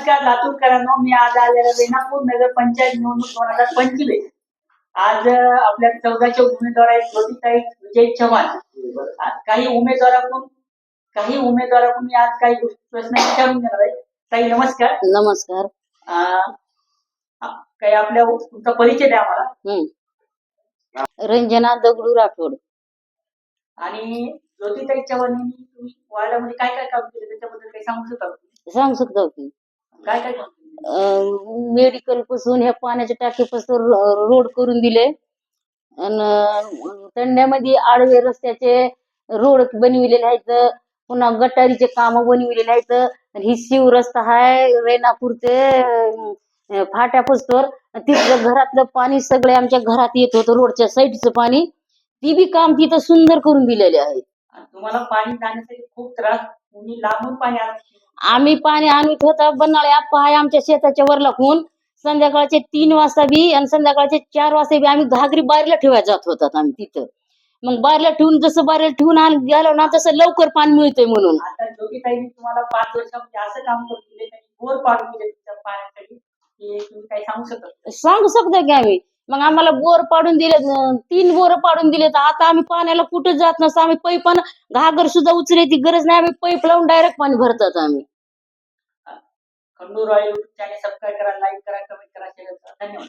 नमस्कार लातूरकरांनो मी आज आलेलो रेणापूर नगर पंचायत निवडणूक दोन हजार पंचवीस. आज आपल्या चौदाचे उमेदवार आहेत ज्योतिताई विजय चव्हाण. आज काही उमेदवाराकडून काही उमेदवाराकडून मी आज काही प्रश्न विचारून घेणार आहे. ताई नमस्कार. नमस्कार. काही आपल्या तुमचा परिचय द्या मला रंजना दगडू राठोड. आणि ज्योतिताई चव्हाण यांनी तुम्ही वार्डामध्ये काय काय काम केलं? त्याच्याबद्दल काही सांगू शकता? सांगू शकतो की काय काय? मेडिकलपासून ह्या पाण्याच्या टाकीपासून रोड करून दिले. आणि तंड्यामध्ये आडवे रस्त्याचे रोड बनविलेले आहेत. पुन्हा गटारीचे काम बनविलेले आहेत. ही शिव रस्ता आहे रेणापूरचे अं, फाट्यापासून तिथलं घरातलं पाणी सगळे आमच्या घरात येत होतं रोडच्या साईडचं पाणी. ती बी काम तिथं सुंदर करून दिलेले आहे. तुम्हाला पाणी जाण्यासाठी खूप त्रास लांबून पाणी आम्ही पाणी आणत होता बनाळे आप्पा आहे आमच्या शेताच्या वर लागून संध्याकाळचे तीन वाजता बी आणि संध्याकाळचे चार वाजता बी आम्ही घागरी बारीला ठेवायला जात होतात आम्ही तिथं. मग बारीला ठेवून जसं बारीला ठेवून आण गेलो ना तसं लवकर पाणी मिळतंय म्हणून. आता जोगीताईने तुम्हाला पाच वर्षामध्ये असं काम करून दिले त्यांनी बोर पाडून दिले तुमच्या पाण्यासाठी? की तुम्ही काही सांगू शकत सांगू शकतो की आम्ही. मग आम्हाला बोर पाडून दिले तीन बोर पाडून दिले तर आता आम्ही पाण्याला कुठं जात नसतो. आम्ही पैपान घागर सुद्धा उचलायची गरज नाही. आम्ही पैप लावून डायरेक्ट पाणी भरतात आम्ही. खंडू रॉयल चॅनल सबस्क्राईब करा लाईक करा कमेंट करा शेअर करा. धन्यवाद.